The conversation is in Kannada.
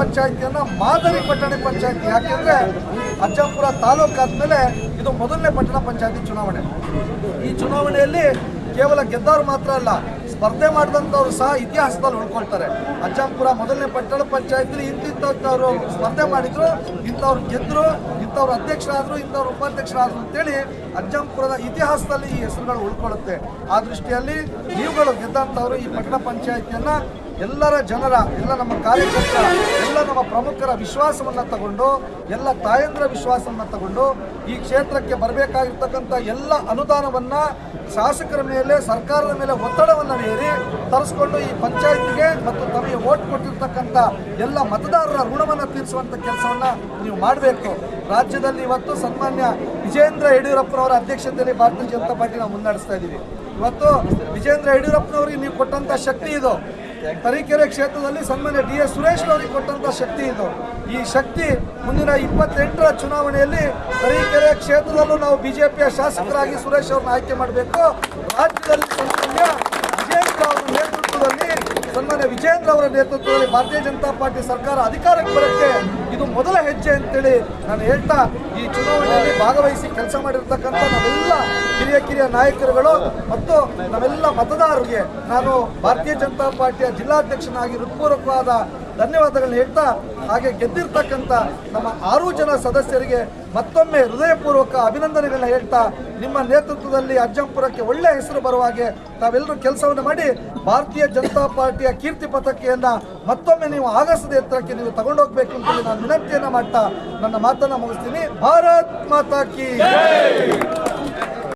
ಪಂಚಾಯತಿಯನ್ನ ಮಾದರಿ ಪಟ್ಟಣ ಪಂಚಾಯತಿ. ಯಾಕೆಂದ್ರೆ ಅಜ್ಜಂಪುರ ತಾಲೂಕಾದ ಮೇಲೆ ಇದು ಮೊದಲನೇ ಪಟ್ಟಣ ಪಂಚಾಯತಿ ಚುನಾವಣೆ. ಈ ಚುನಾವಣೆಯಲ್ಲಿ ಕೇವಲ ಗೆದ್ದವರು ಮಾತ್ರ ಅಲ್ಲ, ಸ್ಪರ್ಧೆ ಮಾಡಿದಂಥವ್ರು ಸಹ ಇತಿಹಾಸದಲ್ಲಿ ಉಳ್ಕೊಳ್ತಾರೆ. ಅಜ್ಜಂಪುರ ಮೊದಲನೇ ಪಟ್ಟಣ ಪಂಚಾಯತಿ ಇಂತಿಂಥವ್ರು ಸ್ಪರ್ಧೆ ಮಾಡಿದ್ರು, ಇಂಥವ್ರು ಗೆದ್ರು, ಇಂಥವ್ರು ಅಧ್ಯಕ್ಷರಾದ್ರು, ಇಂಥವ್ರು ಉಪಾಧ್ಯಕ್ಷರಾದ್ರು ಅಂತೇಳಿ ಅಜ್ಜಂಪುರದ ಇತಿಹಾಸದಲ್ಲಿ ಈ ಹೆಸರುಗಳು ಉಳ್ಕೊಳ್ಳುತ್ತೆ. ಆ ದೃಷ್ಟಿಯಲ್ಲಿ ನೀವುಗಳು ಗೆದ್ದಂಥವ್ರು ಈ ಪಟ್ಟಣ ಪಂಚಾಯತಿಯನ್ನ ಎಲ್ಲರ ಜನರ, ಎಲ್ಲ ನಮ್ಮ ಕಾರ್ಯಕರ್ತರ, ಎಲ್ಲ ನಮ್ಮ ಪ್ರಮುಖರ ವಿಶ್ವಾಸವನ್ನು ತಗೊಂಡು, ಎಲ್ಲ ತಾಯಂದ್ರ ವಿಶ್ವಾಸವನ್ನು ತಗೊಂಡು ಈ ಕ್ಷೇತ್ರಕ್ಕೆ ಬರಬೇಕಾಗಿರ್ತಕ್ಕಂಥ ಎಲ್ಲ ಅನುದಾನವನ್ನು ಶಾಸಕರ ಮೇಲೆ, ಸರ್ಕಾರದ ಮೇಲೆ ಒತ್ತಡವನ್ನು ಹೇರಿ ತರಿಸ್ಕೊಂಡು ಈ ಪಂಚಾಯತ್ಗೆ ಮತ್ತು ತಮಗೆ ಓಟ್ ಕೊಟ್ಟಿರ್ತಕ್ಕಂಥ ಎಲ್ಲ ಮತದಾರರ ಋಣವನ್ನು ತೀರಿಸುವಂಥ ಕೆಲಸವನ್ನು ನೀವು ಮಾಡಬೇಕು. ರಾಜ್ಯದಲ್ಲಿ ಇವತ್ತು ಸನ್ಮಾನ್ಯ ವಿಜೇಂದ್ರ ಯಡಿಯೂರಪ್ಪನವರ ಅಧ್ಯಕ್ಷತೆಯಲ್ಲಿ ಭಾರತೀಯ ಜನತಾ ಪಾರ್ಟಿ ನಾವು ಮುನ್ನಡೆಸ್ತಾ ಇದ್ದೀವಿ. ಇವತ್ತು ವಿಜೇಂದ್ರ ಯಡಿಯೂರಪ್ಪನವರಿಗೆ ನೀವು ಕೊಟ್ಟಂಥ ಶಕ್ತಿ ಇದು. ತರೀಕೆರೆ ಕ್ಷೇತ್ರದಲ್ಲಿ ಸನ್ಮಾನ್ಯ ಡಿ ಎಸ್ ಸುರೇಶ್ ಅವರಿಗೆ ಕೊಟ್ಟಂತ ಶಕ್ತಿ ಇದು. ಈ ಶಕ್ತಿ ಮುಂದಿನ ಇಪ್ಪತ್ತೆಂಟರ ಚುನಾವಣೆಯಲ್ಲಿ ತರೀಕೆರೆ ಕ್ಷೇತ್ರದಲ್ಲೂ ನಾವು ಬಿಜೆಪಿಯ ಶಾಸಕರಾಗಿ ಸುರೇಶ್ ಅವ್ರನ್ನ ಆಯ್ಕೆ ಮಾಡಬೇಕು. ರಾಜ್ಯದಲ್ಲಿ ಸನ್ಮಾನ್ಯ ವಿಜೇಂದ್ರ ಅವರ ನೇತೃತ್ವದಲ್ಲಿ ಸನ್ಮಾನ್ಯ ವಿಜೇಂದ್ರ ಅವರ ನೇತೃತ್ವದಲ್ಲಿ ಭಾರತೀಯ ಜನತಾ ಪಾರ್ಟಿ ಸರ್ಕಾರ ಅಧಿಕಾರಕ್ಕೆ ಬರಕ್ಕೆ ಇದು ಮೊದಲ ಹೆಜ್ಜೆ ಅಂತೇಳಿ ನಾನು ಹೇಳ್ತಾ ಈ ಚುನಾವಣೆಯಲ್ಲಿ ಭಾಗವಹಿಸಿ ಕೆಲಸ ಮಾಡಿರ್ತಕ್ಕಂಥ ನಾವೆಲ್ಲ ಕಿರಿಯ ಕಿರಿಯ ನಾಯಕರುಗಳು ಮತ್ತು ನಾವೆಲ್ಲ ಮತದಾರರಿಗೆ ನಾನು ಭಾರತೀಯ ಜನತಾ ಪಾರ್ಟಿಯ ಜಿಲ್ಲಾಧ್ಯಕ್ಷನಾಗಿ ಹೃತ್ಪೂರ್ವಕವಾದ ಧನ್ಯವಾದಗಳನ್ನ ಹೇಳ್ತಾ ಹಾಗೆ ಗೆದ್ದಿರ್ತಕ್ಕಂಥ ನಮ್ಮ ಆರು ಜನ ಸದಸ್ಯರಿಗೆ ಮತ್ತೊಮ್ಮೆ ಹೃದಯಪೂರ್ವಕ ಅಭಿನಂದನೆಗಳನ್ನ ಹೇಳ್ತಾ ನಿಮ್ಮ ನೇತೃತ್ವದಲ್ಲಿ ಅಜ್ಜಂಪುರಕ್ಕೆ ಒಳ್ಳೆ ಹೆಸರು ಬರುವ ಹಾಗೆ ತಾವೆಲ್ಲರೂ ಕೆಲಸವನ್ನು ಮಾಡಿ ಭಾರತೀಯ ಜನತಾ ಪಾರ್ಟಿಯ ಕೀರ್ತಿ ಪತಕೆಯನ್ನು ಮತ್ತೊಮ್ಮೆ ನೀವು ಆಗಸದ ಎತ್ತರಕ್ಕೆ ನೀವು ತಗೊಂಡೋಗ್ಬೇಕು ಅಂತೇಳಿ ನಾನು ವಿನಂತಿಯನ್ನ ಮಾಡ್ತಾ ನನ್ನ ಮಾತನ್ನ ಮುಗಿಸ್ತೀನಿ. ಭಾರತ್ ಮಾತಾ ಕಿ